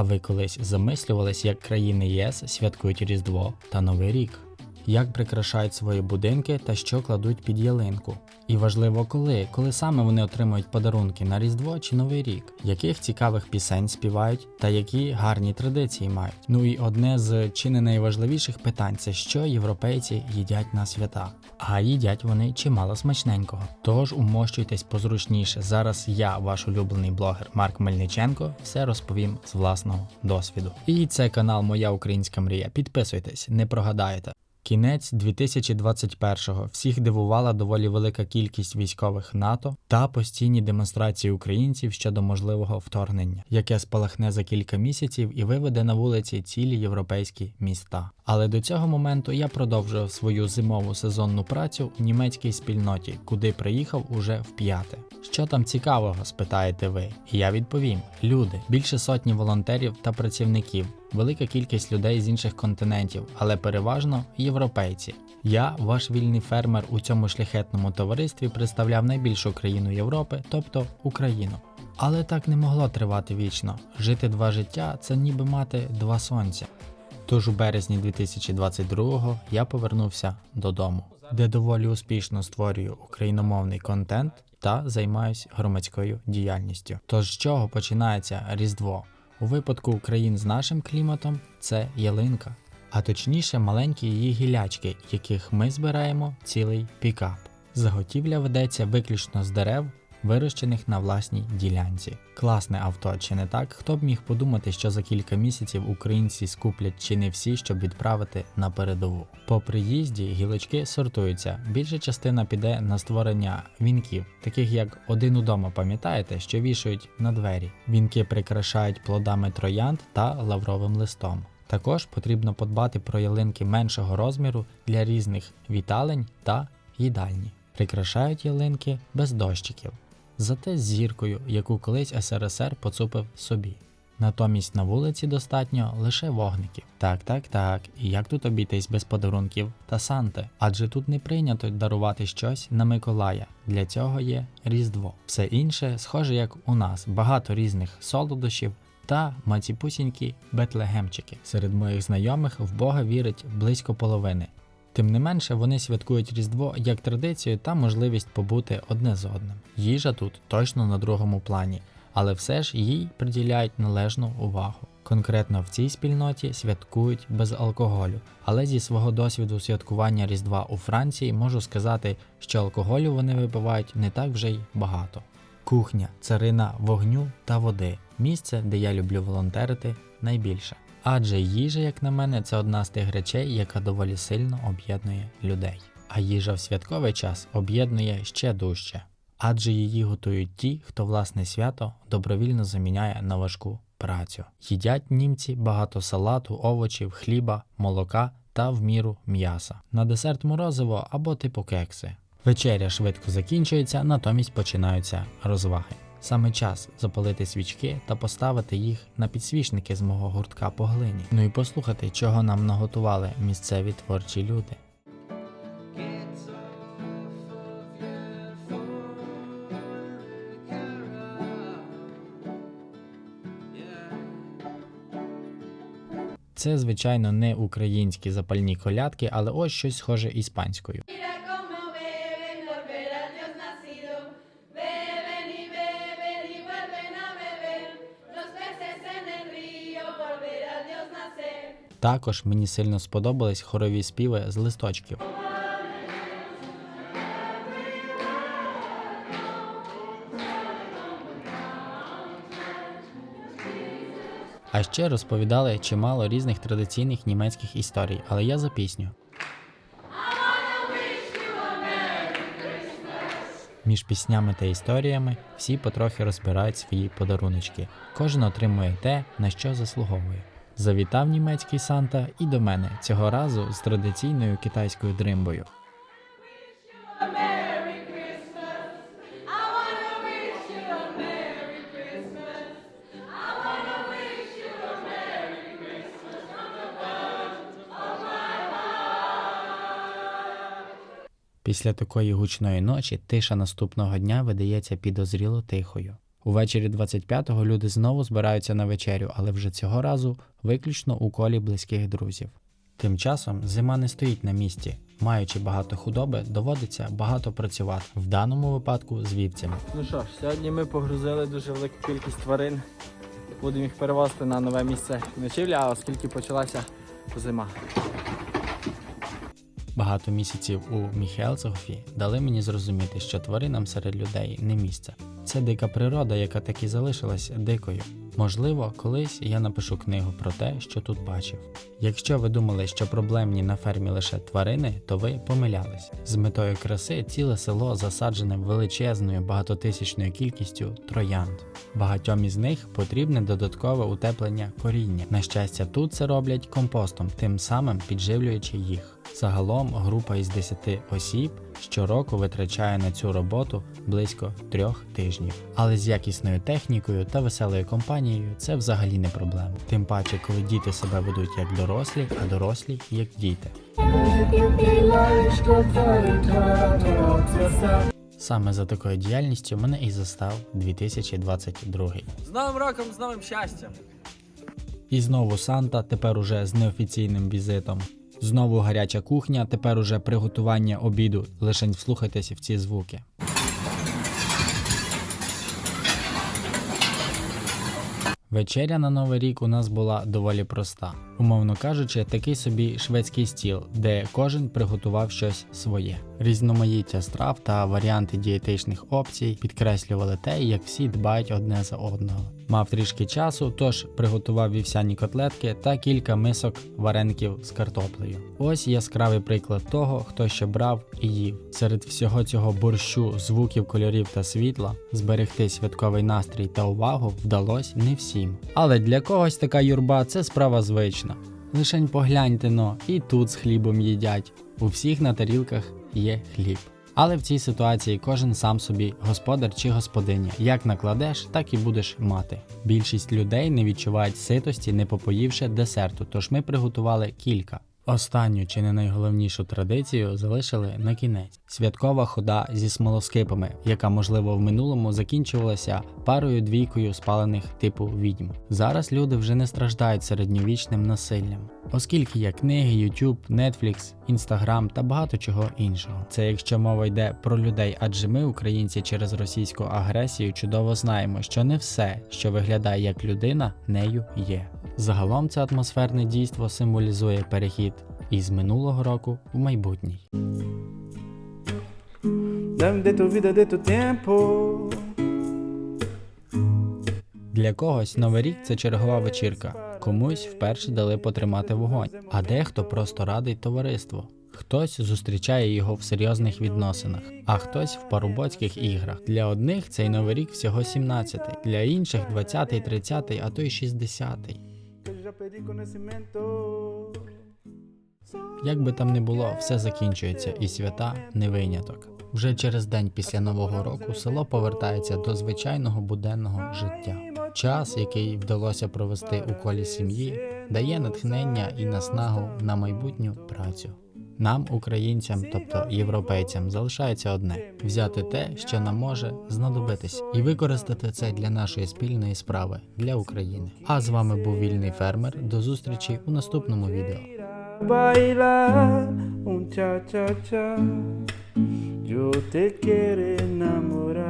А ви колись замислювались, як країни ЄС святкують Різдво та Новий рік? Як прикрашають свої будинки та що кладуть під ялинку? І важливо коли, коли саме вони отримують подарунки на Різдво чи Новий рік, яких цікавих пісень співають та які гарні традиції мають. Ну і одне з чи не найважливіших питань це що європейці їдять на свята. А їдять вони чимало смачненького. Тож умощуйтесь позручніше. Зараз я, ваш улюблений блогер Марк Мельниченко, все розповім з власного досвіду. І це канал Моя Українська Мрія. Підписуйтесь, не прогадаєте. Кінець 2021-го всіх дивувала доволі велика кількість військових НАТО та постійні демонстрації українців щодо можливого вторгнення, яке спалахне за кілька місяців і виведе на вулиці цілі європейські міста. Але до цього моменту я продовжував свою зимову сезонну працю у німецькій спільноті, куди приїхав уже вп'яте. Що там цікавого, спитаєте ви? І я відповім: люди, більше сотні волонтерів та працівників, велика кількість людей з інших континентів, але переважно європейці. Я, ваш вільний фермер у цьому шляхетному товаристві, представляв найбільшу країну Європи, тобто Україну. Але так не могло тривати вічно. Жити два життя це ніби мати два сонця. Тож у березні 2022-го я повернувся додому, де доволі успішно створюю україномовний контент та займаюсь громадською діяльністю. Тож з чого починається Різдво? У випадку країн з нашим кліматом це ялинка, а точніше маленькі її гілячки, яких ми збираємо цілий пікап. Заготівля ведеться виключно з дерев, вирощених на власній ділянці. Класне авто, чи не так? Хто б міг подумати, що за кілька місяців українці скуплять чи не всі, щоб відправити на передову. По приїзді гілочки сортуються. Більша частина піде на створення вінків, таких як один удома, пам'ятаєте, що вішають на двері. Вінки прикрашають плодами троянд та лавровим листом. Також потрібно подбати про ялинки меншого розміру для різних віталень та їдальні. Прикрашають ялинки без дощиків, зате з зіркою, яку колись СРСР поцупив собі. Натомість на вулиці достатньо лише вогників. Так, так, так. І як тут обійтись без подарунків та Санти? Адже тут не прийнято дарувати щось на Миколая. Для цього є Різдво. Все інше схоже, як у нас, багато різних солодощів та маціпусінькі бетлегемчики. Серед моїх знайомих в Бога вірить близько половини. Тим не менше, вони святкують Різдво як традицію та можливість побути одне з одним. Їжа тут точно на другому плані, але все ж їй приділяють належну увагу. Конкретно в цій спільноті святкують без алкоголю, але зі свого досвіду святкування Різдва у Франції можу сказати, що алкоголю вони випивають не так вже й багато. Кухня, царина вогню та води місце, де я люблю волонтерити найбільше. Адже їжа, як на мене, це одна з тих речей, яка доволі сильно об'єднує людей. А їжа в святковий час об'єднує ще дужче, адже її готують ті, хто власне свято добровільно заміняє на важку працю. Їдять німці багато салату, овочів, хліба, молока та в міру м'яса. На десерт морозиво або типу кекси. Вечеря швидко закінчується, натомість починаються розваги. Саме час запалити свічки та поставити їх на підсвічники з мого гуртка по глині. Ну і послухати, чого нам наготували місцеві творчі люди. Це, звичайно, не українські запальні колядки, але ось щось схоже іспанською. Також мені сильно сподобались хорові співи з листочків. А ще розповідали чимало різних традиційних німецьких історій, але я за пісню. Між піснями та історіями всі потрохи розбирають свої подаруночки. Кожен отримує те, на що заслуговує. Завітав німецький Санта і до мене цього разу з традиційною китайською дримбою. Після такої гучної ночі тиша наступного дня видається підозріло тихою. Увечері 25-го люди знову збираються на вечерю, але вже цього разу виключно у колі близьких друзів. Тим часом зима не стоїть на місці. Маючи багато худоби, доводиться багато працювати, в даному випадку з вівцями. Ну що ж, сьогодні ми погрузили дуже велику кількість тварин. Будемо їх перевозити на нове місце ночівлі, а оскільки почалася зима. Багато місяців у Міхелцофі дали мені зрозуміти, що тваринам серед людей не місце. Це дика природа, яка так і залишилась дикою. Можливо, колись я напишу книгу про те, що тут бачив. Якщо ви думали, що проблемні на фермі лише тварини, то ви помилялись. З метою краси ціле село засаджене величезною багатотисячною кількістю троянд. Багатьом із них потрібне додаткове утеплення коріння. На щастя, тут це роблять компостом, тим самим підживлюючи їх. Загалом група із 10 осіб щороку витрачає на цю роботу близько трьох тижнів. Але з якісною технікою та веселою компанією це взагалі не проблема. Тим паче, коли діти себе ведуть як дорослі, а дорослі як діти. Саме за такою діяльністю мене і застав 2022. З Новим роком, з новим щастям! І знову Санта, тепер уже з неофіційним візитом. Знову гаряча кухня, тепер уже приготування обіду. Лишень вслухайтеся в ці звуки. Вечеря на Новий рік у нас була доволі проста. Умовно кажучи, такий собі шведський стіл, де кожен приготував щось своє. Різноманіття страв та варіанти дієтичних опцій підкреслювали те, як всі дбають одне за одного. Мав трішки часу, тож приготував вівсяні котлетки та кілька мисок вареників з картоплею. Ось яскравий приклад того, хто що брав і їв. Серед всього цього борщу, звуків, кольорів та світла зберегти святковий настрій та увагу вдалося не всім. Але для когось така юрба це справа звична. Лишень погляньте но, і тут з хлібом їдять. У всіх на тарілках є хліб. Але в цій ситуації кожен сам собі господар чи господиня. Як накладеш, так і будеш мати. Більшість людей не відчувають ситості, не попоївши десерту, тож ми приготували кілька. Останню чи не найголовнішу традицію залишили на кінець святкова хода зі смолоскипами, яка можливо в минулому закінчувалася парою двійкою спалених типу відьм. Зараз люди вже не страждають середньовічним насиллям, оскільки є книги, YouTube, Netflix, Instagram та багато чого іншого. Це якщо мова йде про людей, адже ми, українці, через російську агресію чудово знаємо, що не все, що виглядає як людина, нею є. Загалом це атмосферне дійство символізує перехід із минулого року в майбутній. Для когось новий рік це чергова вечірка. Комусь вперше дали потримати вогонь, а дехто просто радий товариству. Хтось зустрічає його в серйозних відносинах, а хтось в парубоцьких іграх. Для одних цей новий рік всього 17-й, для інших 20-й, 30-й, а то й 60-й. Як би там не було, все закінчується, і свята не виняток. Вже через день після нового року село повертається до звичайного буденного життя. Час, який вдалося провести у колі сім'ї, дає натхнення і наснагу на майбутню працю. Нам, українцям, тобто європейцям, залишається одне взяти те, що нам може знадобитись, і використати це для нашої спільної справи для України. А з вами був вільний фермер. До зустрічі у наступному відео. Bailar un cha cha cha. Yo te quiero enamorar.